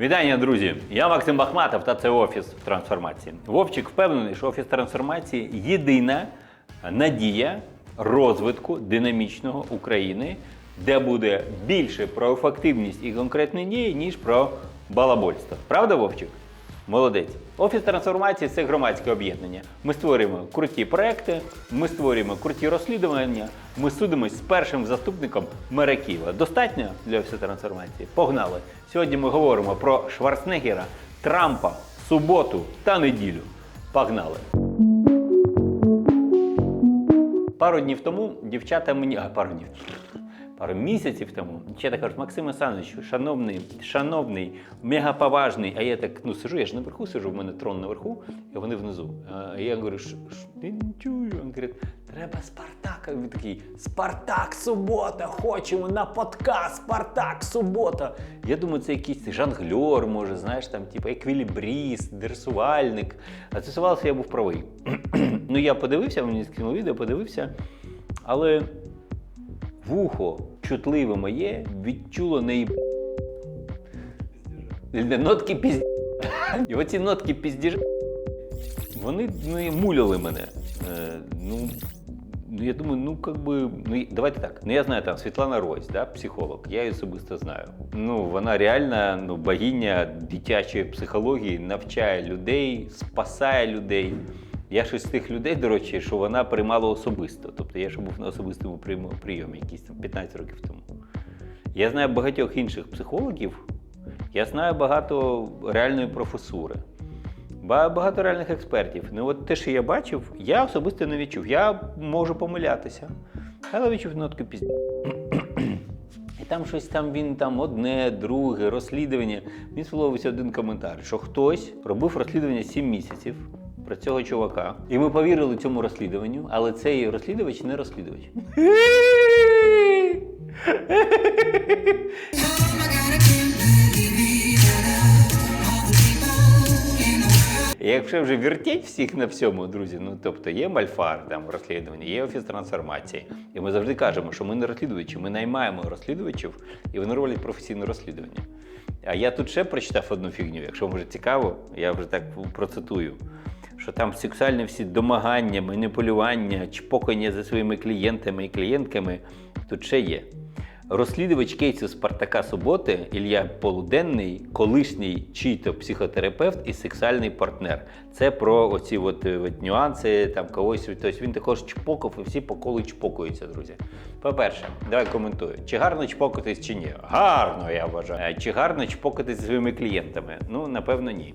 Вітання, друзі! Я Максим Бахматов та це офіс трансформації. Вовчик впевнений, що офіс трансформації єдина надія розвитку динамічного України, де буде більше про ефективність і конкретні дії, ніж про балабольство. Правда, Вовчик? Молодець. Офіс трансформації це громадське об'єднання. Ми створюємо круті проекти, ми створюємо круті розслідування. Ми судимось з першим заступником мера Києва. Достатньо для офісу трансформації? Погнали! Сьогодні ми говоримо про Шварценеггера, Трампа, суботу та неділю. Погнали! Пару днів тому дівчата мені. А, пару днів. Пару місяців тому дівчата кажуть, Максим Асанович, шановний, шановний, мегаповажний. А я так ну сижу, я ж наверху сижу, в мене трон наверху, і вони внизу. А я говорю, «Ш- ш- не чую. Він говорить, треба Спартака. Він такий, Спартак, субота, хочемо на подкаст, Спартак, субота. Я думаю, це якийсь жонглер, може, знаєш, там, типу, еквілібріст, дресувальник. А це я був правий. ну я подивився, мені скинули відео, подивився. Але вухо чутливе моє відчуло неї. Нотки пізді. І оці нотки піздіж. Вони ну, муляли мене. Е, ну, ну, я думаю, ну как би. Ну, давайте так. Ну, я знаю там Світлана Рось, да, психолог, я її особисто знаю. Ну, вона реальна ну, богиня дитячої психології, навчає людей, спасає людей. Я щось з тих людей, до речі, що вона приймала особисто. Тобто я ще був на особистому прийомі, якісь там 15 років тому. Я знаю багатьох інших психологів, я знаю багато реальної професури, багато реальних експертів. Ну от те, що я бачив, я особисто не відчув. Я можу помилятися, але відчув нотку пізні. І там щось там він там одне, друге, розслідування. Мені сподобався один коментар, що хтось робив розслідування 7 місяців про цього чувака. І ми повірили цьому розслідуванню, але цей розслідувач не розслідувач. Якщо вже вертіть всіх на всьому, друзі, ну тобто є мальфар там розслідування, є офіс трансформації. І ми завжди кажемо, що ми не розслідувачі, ми наймаємо розслідувачів, і вони роблять професійне розслідування. А я тут ще прочитав одну фігню, якщо може цікаво, я вже так процитую. Що там сексуальні всі домагання, маніпулювання, чпокання за своїми клієнтами і клієнтками тут ще є. Розслідувач кейсу Спартака Суботи Ілля Полуденний, колишній чий-то психотерапевт і сексуальний партнер. Це про оці от, е, от нюанси, там когось. Тобто він також чпокав і всі по колу чпокаються, друзі. По-перше, давай коментую. Чи гарно чпокатись чи ні? Гарно, я вважаю. Е, Чи гарно чпокатись зі своїми клієнтами? Ну, напевно, ні.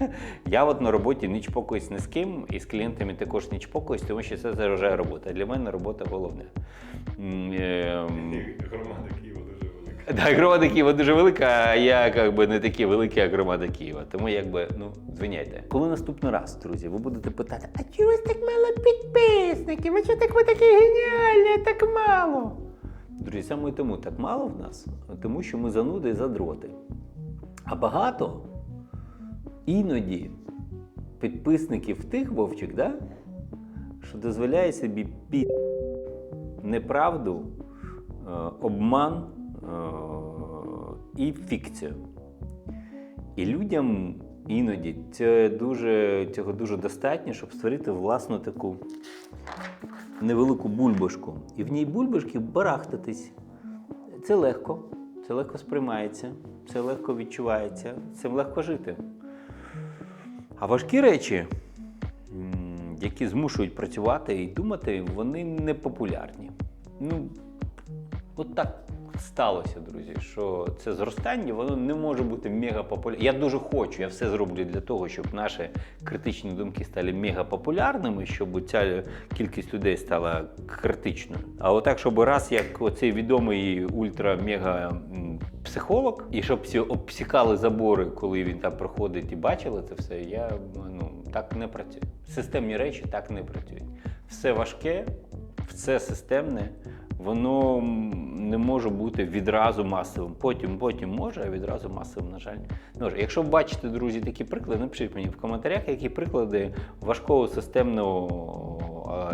Я от на роботі не чпокаюсь ні з ким, і з клієнтами також не чпокаюсь, тому що це заважає робота. Для мене робота головне. Так, громада Києва дуже велика, а я як би не такий великий, як громада Києва. Тому якби, ну, звиняйте. Коли наступний раз, друзі, ви будете питати, а чого у вас так мало підписників? А чого так ви такі геніальні, так мало? Друзі, саме тому так мало в нас, тому що ми зануди і задроти. А багато іноді підписників тих вовчик, да? що дозволяє собі під неправду, е, обман і фікцію. І людям іноді це дуже, цього дуже достатньо, щоб створити власну таку невелику бульбашку. І в ній бульбашки барахтатись. Це легко, це легко сприймається, це легко відчувається, цим легко жити. А важкі речі, які змушують працювати і думати, вони не популярні. Ну, от так сталося, друзі, що це зростання, воно не може бути мегапопулярним. Я дуже хочу, я все зроблю для того, щоб наші критичні думки стали мегапопулярними, щоб ця кількість людей стала критичною. А отак, щоб раз як оцей відомий ультра-мега психолог, і щоб всі обсікали забори, коли він там проходить і бачили це все, я ну так не працює. Системні речі так не працюють. Все важке, все системне, воно не може бути відразу масовим. Потім, потім може, а відразу масовим, на жаль, не може. Якщо бачите, друзі, такі приклади, напишіть мені в коментарях, які приклади важкого системного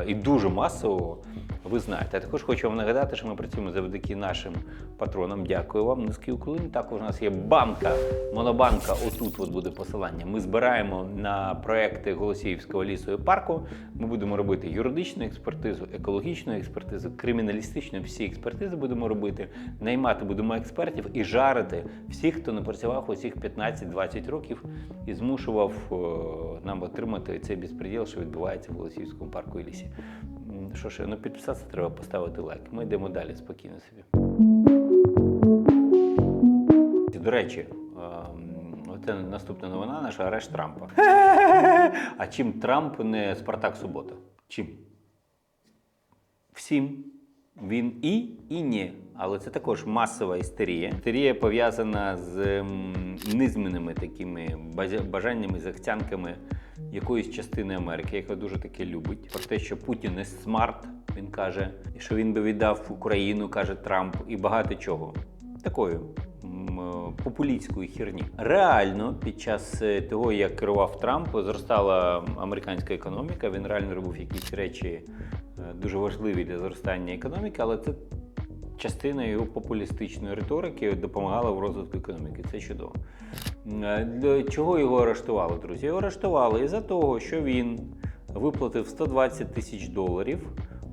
і дуже масового ви знаєте. А також хочу вам нагадати, що ми працюємо завдяки нашим патронам. Дякую вам. Низький уклін. Також у нас є банка, монобанка. Отут от буде посилання. Ми збираємо на проекти Голосіївського лісу і парку. Ми будемо робити юридичну експертизу, екологічну експертизу, криміналістичну. Всі експертизи будемо робити. Наймати будемо експертів і жарити всіх, хто не працював усіх 15-20 років і змушував е, нам отримати цей безпреділ, що відбувається в Голосіївському парку і лісі. Що ще? Ну підписатися треба поставити лайк. Ми йдемо далі спокійно собі. До речі, ем, це наступна новина наша арешт Трампа. А чим Трамп не Спартак Субота? Чим? Всім. Він і і ні. Але це також масова істерія. Істерія пов'язана з низменними такими бажаннями, захцянками якоїсь частини Америки, яка дуже таке любить. Про те, що Путін не смарт, він каже, що він би віддав Україну, каже Трамп, і багато чого. Такою е, популістської херні. Реально, під час е, того, як керував Трамп, зростала американська економіка. Він реально робив якісь речі е, дуже важливі для зростання економіки, але це частина популістичної риторики допомагала в розвитку економіки. Це чудово. Е, чого його арештували, друзі? Його арештували із-за того, що він виплатив 120 тисяч доларів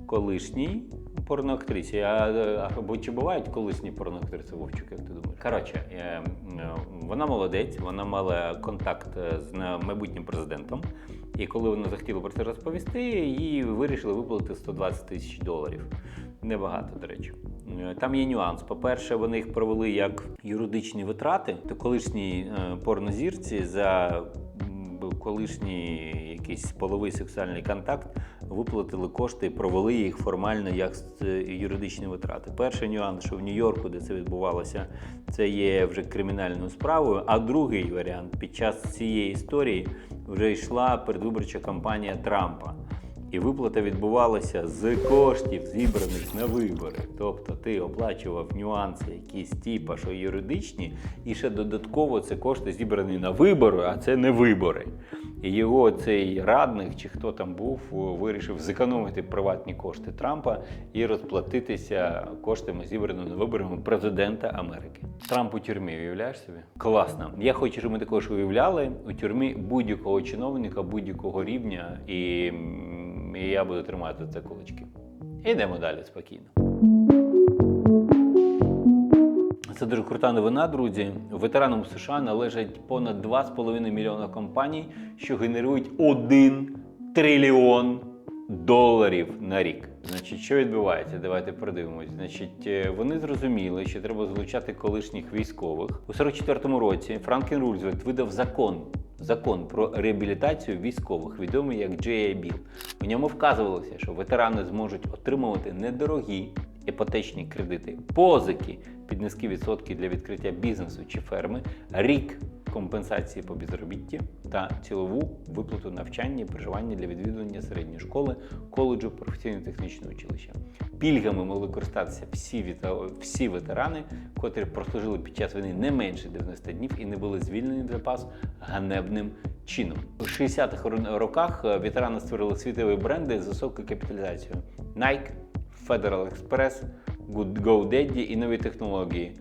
колишній порноактрисі. А, а або чи бувають колишні порноактриси, Вовчик, як ти думаєш? Коротше, е, е, вона молодець, вона мала контакт е, з майбутнім президентом. І коли вона захотіла про це розповісти, їй вирішили виплатити 120 тисяч доларів. Небагато, до речі. Е, Там є нюанс. По-перше, вони їх провели як юридичні витрати, то колишній е, порнозірці за колишній якийсь половий сексуальний контакт виплатили кошти і провели їх формально як с- юридичні витрати. Перший нюанс, що в Нью-Йорку, де це відбувалося, це є вже кримінальною справою. А другий варіант під час цієї історії вже йшла передвиборча кампанія Трампа. І виплата відбувалася з коштів, зібраних на вибори. Тобто ти оплачував нюанси, якісь типа, що юридичні, і ще додатково це кошти зібрані на вибори, а це не вибори. І його цей радник, чи хто там був, вирішив зекономити приватні кошти Трампа і розплатитися коштами, зібраними виборами президента Америки. Трамп у тюрмі, уявляєш собі? Класно. Я хочу, щоб ми також уявляли у тюрмі будь-якого чиновника, будь-якого рівня, і, і я буду тримати це кулачки. Йдемо далі спокійно. Це дуже крута новина, друзі. Ветеранам США належать понад 2,5 мільйона компаній, що генерують 1 трильйон доларів на рік. Значить, що відбувається? Давайте подивимось. Значить, е, вони зрозуміли, що треба залучати колишніх військових. У 44-му році Франклін Рульзвельт видав закон. Закон про реабілітацію військових, відомий як GI Bill. У ньому вказувалося, що ветерани зможуть отримувати недорогі іпотечні кредити, позики під низькі відсотки для відкриття бізнесу чи ферми, рік компенсації по безробітті та цілову виплату навчання і проживання для відвідування середньої школи, коледжу, професійно-технічного училища. Пільгами могли користатися всі, віта- всі ветерани, котрі прослужили під час війни не менше 90 днів і не були звільнені в запас ганебним чином. У 60-х роках е, ветерани створили світові бренди з високою капіталізацією: Nike, Federal Express, GoDaddy і нові технології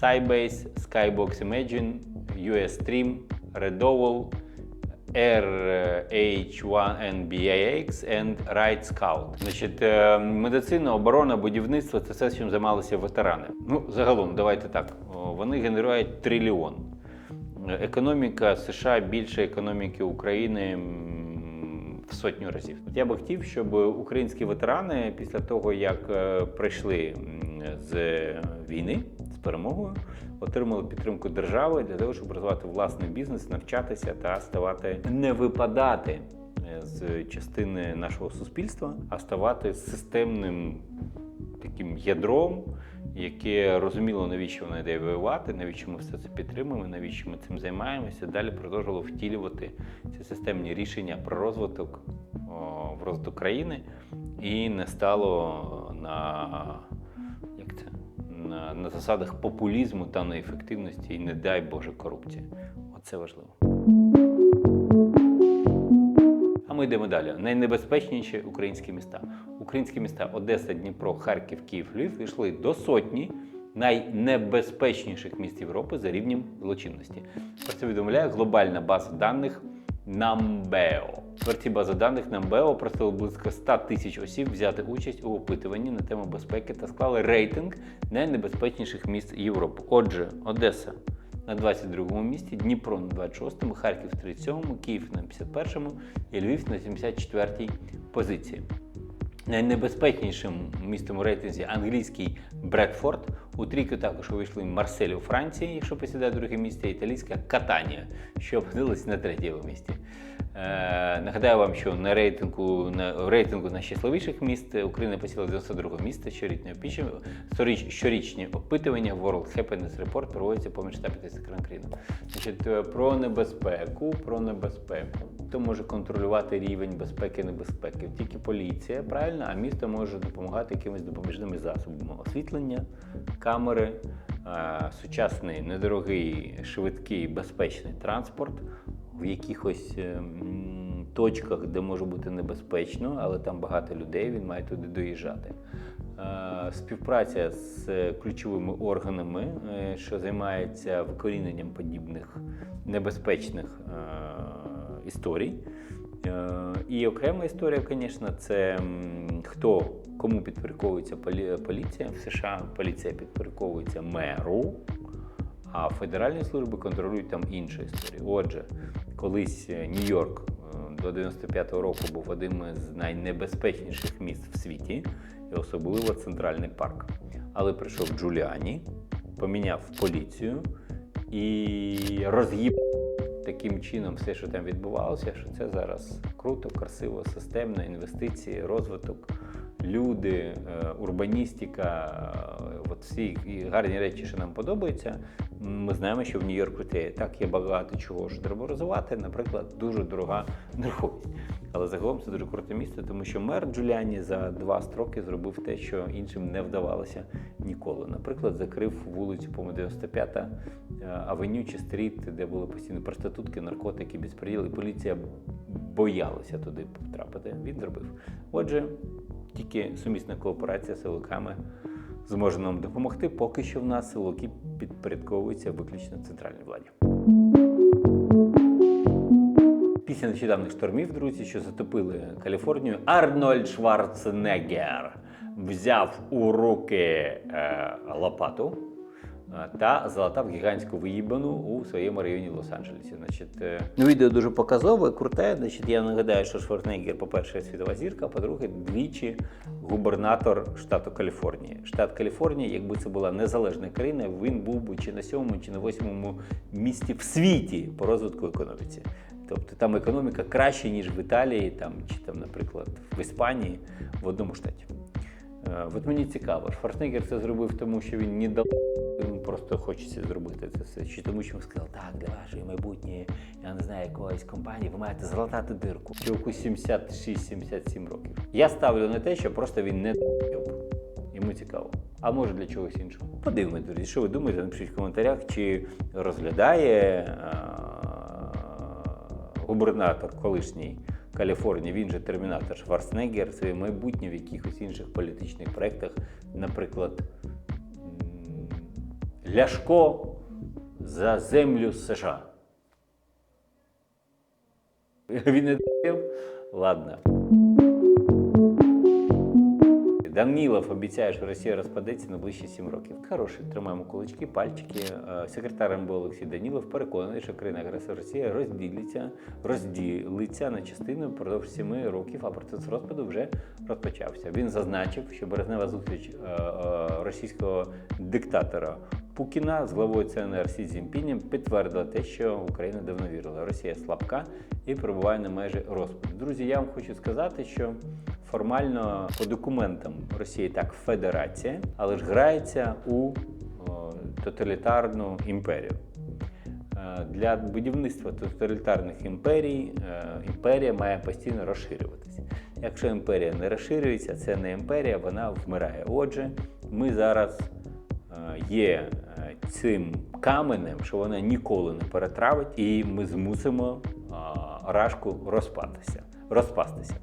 Sybase, Skybox Imagine, US Stream, Redowell, RH1NBAX and Right Scout. Значить, е, медицина, оборона, будівництво це все, чим займалися ветерани. Ну, загалом, давайте так. Вони генерують трильйон. Економіка США більше економіки України сотню разів. От Я би хотів, щоб українські ветерани після того, як е, прийшли з війни з перемогою, отримали підтримку держави для того, щоб розвивати власний бізнес, навчатися та ставати не випадати е, з частини нашого суспільства, а ставати системним таким ядром, яке розуміло, навіщо воно йде воювати, навіщо ми все це підтримуємо, навіщо ми цим займаємося. Далі продовжувало втілювати ці системні рішення про розвиток в розвиток країни і не стало на як це на, на засадах популізму та неефективності, і не дай Боже корупції. Оце важливо. А ми йдемо далі. Найнебезпечніші українські міста. Українські міста Одеса, Дніпро, Харків, Київ, Львів йшли до сотні найнебезпечніших міст Європи за рівнем злочинності. Про це повідомляє глобальна база даних Numbeo. В цій бази даних Numbeo просили близько 100 тисяч осіб взяти участь у опитуванні на тему безпеки та склали рейтинг найнебезпечніших міст Європи. Отже, Одеса на 22-му місці, Дніпро на 26-му, Харків на 37-му, Київ на 51-му і Львів на 74-й позиції. Найнебезпечнішим містом у рейтинзі англійський Бредфорд. У трійку також увійшли Марсель у Франції, якщо посідає друге місце, італійська Катанія, що опинилась на третьому місці. Е, нагадаю вам, що на рейтингу на рейтингу найщасливіших міст Україна посіла 92 місце. Щорічне щорічні опитування World Happiness Report проводяться поміж 150 країн країн. Значить, е, про небезпеку, про небезпеку. Хто може контролювати рівень безпеки небезпеки? Тільки поліція, правильно, а місто може допомагати якимись допоміжними засобами освітлення, камери, е, сучасний, недорогий, швидкий, безпечний транспорт в якихось е, точках, де може бути небезпечно, але там багато людей, він має туди доїжджати. Е, Співпраця з ключовими органами, е, що займаються викоріненням подібних небезпечних е, історій. І окрема історія, звісно, це хто кому підпорядковується полі- поліція в США. Поліція підпорядковується меру, а федеральні служби контролюють там інші історії. Отже, колись е, Нью-Йорк е, до 95-го року був одним з найнебезпечніших міст в світі, і особливо центральний парк. Але прийшов Джуліані, поміняв поліцію і роз'їб таким чином все, що там відбувалося, що це зараз круто, красиво, системно, інвестиції, розвиток, люди, е, урбаністика, е, от всі гарні речі, що нам подобаються. Ми знаємо, що в Нью-Йорку так є багато чого, що треба розвивати. Наприклад, дуже дорога нерухомість. Але загалом це дуже круте місто, тому що мер Джуліані за два строки зробив те, що іншим не вдавалося ніколи. Наприклад, закрив вулицю по 95 е, авеню чи стріт, де були постійно проститутки, наркотики, безпреділ, поліція боялася туди потрапити. Він зробив. Отже, тільки сумісна кооперація з силовиками зможе нам допомогти. Поки що в нас силовики підпорядковуються виключно центральній владі. Після нещодавних штормів, друзі, що затопили Каліфорнію, Арнольд Шварценеггер взяв у руки е, лопату та залатав гігантську виїбану у своєму районі Лос-Анджелесі. Значить, е, ну, відео дуже показове, круте. Значить, я нагадаю, що Шварценеггер, по-перше, світова зірка, по-друге, двічі губернатор штату Каліфорнія. Штат Каліфорнія, якби це була незалежна країна, він був би чи на сьомому, чи на восьмому місці в світі по розвитку економіці. Тобто там економіка краще, ніж в Італії, там, чи там, наприклад, в Іспанії в одному штаті. Е, От мені цікаво, Шварценеггер це зробив тому, що він не дав. Йому просто хочеться зробити це все. Чи тому, що він сказав, так, для вашої майбутньої, я не знаю, якоїсь компанії, ви маєте залатати дирку. Чуваку 76-77 років. Я ставлю на те, що просто він не. Йому цікаво. А може для чогось іншого. Подивимось, друзі, що ви думаєте, напишіть в коментарях, чи розглядає а, губернатор колишній Каліфорнії, він же термінатор Шварценеггер, своє майбутнє в якихось інших політичних проєктах, наприклад, Ляшко за землю США. Він не дав? Ладно. Данілов обіцяє, що Росія розпадеться на ближчі 7 років. Хороший, тримаємо кулачки, пальчики. Е, Секретар МБО Олексій Данілов переконаний, що країна агресор Росія розділиться, розділиться на частини впродовж 7 років, а процес розпаду вже розпочався. Він зазначив, що березнева зустріч е, е, російського диктатора Пукіна з главою ЦНР Сі Цзіньпінем підтвердила те, що Україна давно вірила. Росія слабка і перебуває на межі розпаду. Друзі, я вам хочу сказати, що формально по документам Росія так федерація, але ж грається у о, тоталітарну імперію. Е, Для будівництва тоталітарних імперій е, імперія має постійно розширюватися. Якщо імперія не розширюється, це не імперія, вона вмирає. Отже, ми зараз е, є цим каменем, що вона ніколи не перетравить, і ми змусимо рашку розпатися, розпастися.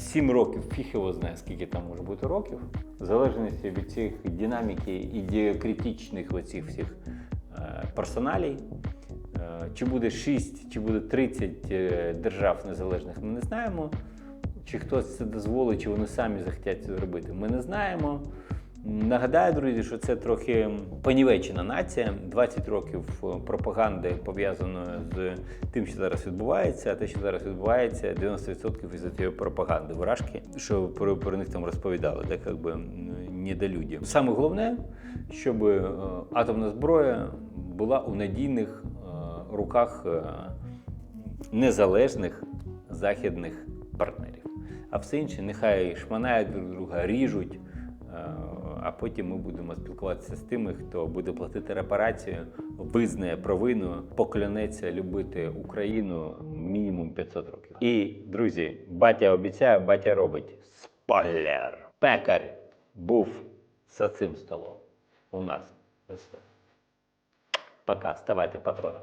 Е, Сім років, фіг його знає, скільки там може бути років, в залежності від цих динаміки і діокритичних оцих всіх е, персоналій. Е, Чи буде 6, чи буде 30 е, держав незалежних, ми не знаємо. Чи хтось це дозволить, чи вони самі захотять це зробити, ми не знаємо. Нагадаю, друзі, що це трохи понівечена нація. 20 років е, пропаганди пов'язаної з тим, що зараз відбувається. А те, що зараз відбувається, 90% із цієї пропаганди вражки, що про, про них там розповідали, так якби недолюді. Саме головне, щоб е, атомна зброя була у надійних е, руках незалежних західних партнерів. А все інше нехай шманають друг друга, ріжуть. А потім ми будемо спілкуватися з тими, хто буде платити репарацію, визнає провину, поклянеться любити Україну мінімум 500 років. І друзі, батя обіцяє, батя робить. Спойлер! Пекар був за цим столом. У нас. Пока, ставайте патроном.